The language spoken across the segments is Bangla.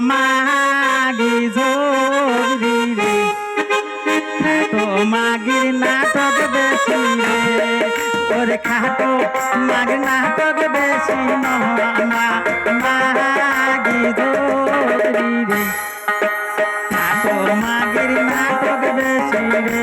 মাগি ঝোরি রে খাটো মাগির নাটক বেশি রে। ওরে খাটো, মাগ নাটক বেশি নহমা মাগি ঝোরি রে খাটো নাটক বেশি রে।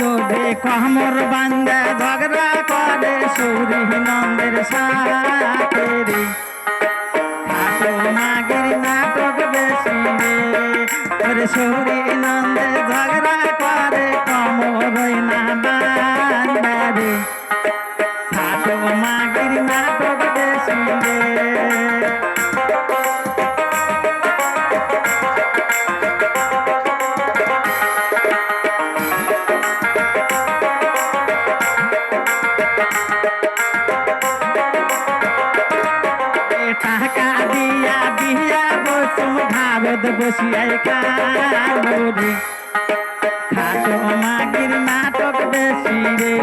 লোভে কমর বান্দা, ঝগড়া করে সৌরি নন্দের সাথে রে। খাটো নাটক বেশি রে সৌরি নন্দে ঝগড়া বসিয়াই কালি খাটো মাগির নাটক বেশি রে।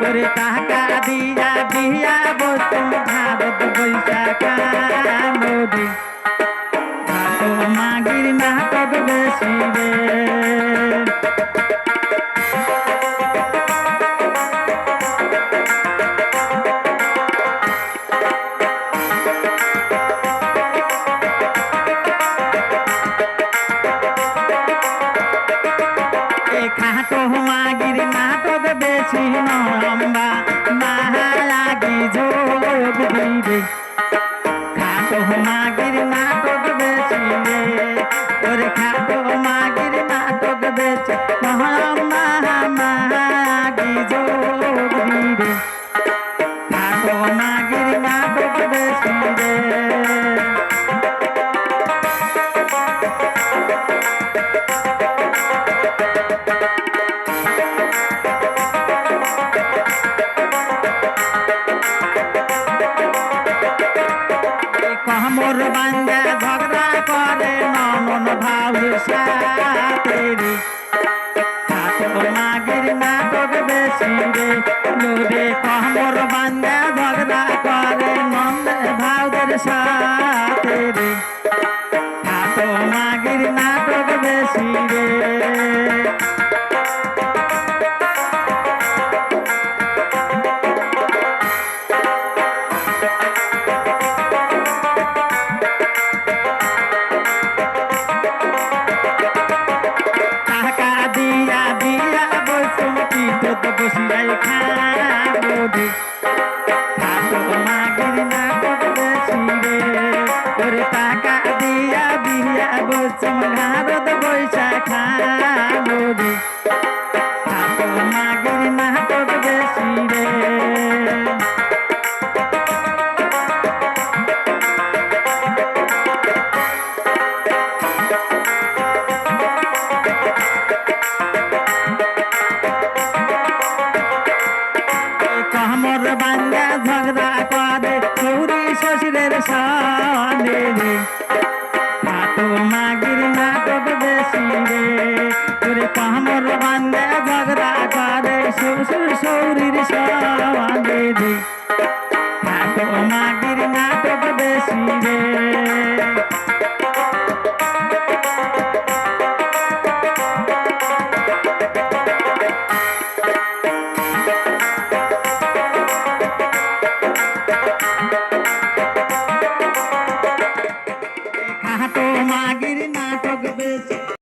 করে টাকা দিয়া দিয়া বসুম ভারত বৈশা মাগির নাটক বেশি খাটো মাগির নাটক বেশি নম্বা মাহালাগি যোগ দিবে কমর বান্ধা ঝগড়া করে নমন ভাউর সাথে রে মাগির নাটক বেশি রে লোরে কমর বান্ধা ঝগড়া করে নন্দ ভাউদের সাথে। ঝগড়া করে চৌরি শ্বশুরের সামনে